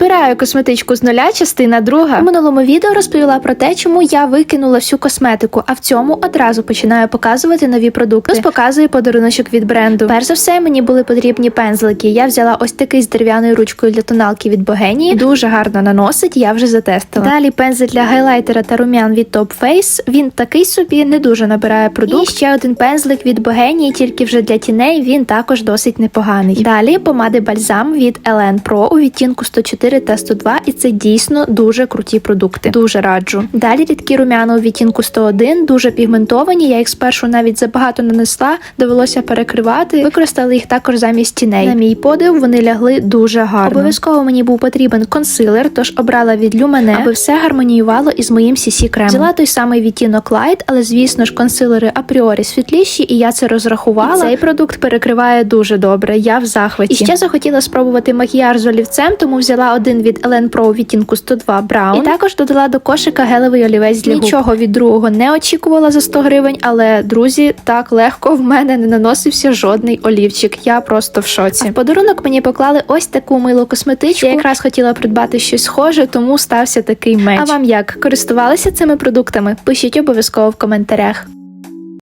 Збираю косметичку з нуля, частина друга. У минулому відео розповіла про те, чому я викинула всю косметику, а в цьому одразу починаю показувати нові продукти. Ось показую подаруночок від бренду. Перш за все, мені були потрібні пензлики. Я взяла ось такий з дерев'яною ручкою для тоналки від Богенії. Дуже гарно наносить, я вже затестила. Далі пензель для гайлайтера та рум'ян від Top Face. Він такий собі не дуже набирає продукт. І ще один пензлик від Богенії, тільки вже для тіней. Він також досить непоганий. Далі помади бальзам від Elen Pro у відтінку 104 та 102, і це дійсно дуже круті продукти. Дуже раджу. Далі рідкі рум'яна у відтінку 101, дуже пігментовані. Я їх спершу навіть забагато нанесла, довелося перекривати. Використали їх також замість тіней. На мій подив вони лягли дуже гарно. Обов'язково мені був потрібен консилер, тож обрала від Lumene, аби все гармоніювало із моїм CC кремом. Взяла той самий відтінок Light, але звісно ж консилери апріорі світліші, і я це розрахувала. І цей продукт перекриває дуже добре. Я в захваті. І ще захотіла спробувати макіяж з олівцем, тому взяла один від Elen Pro у відтінку 102 Brown. І також додала до кошика гелевий олівець для губ. Нічого від другого не очікувала за 100 гривень, але друзі, так легко в мене не наносився жодний олівчик. Я просто в шоці. А в подарунок мені поклали ось таку милу косметичку. Я якраз хотіла придбати щось схоже, тому стався такий меч. А вам як користувалися цими продуктами? Пишіть обов'язково в коментарях.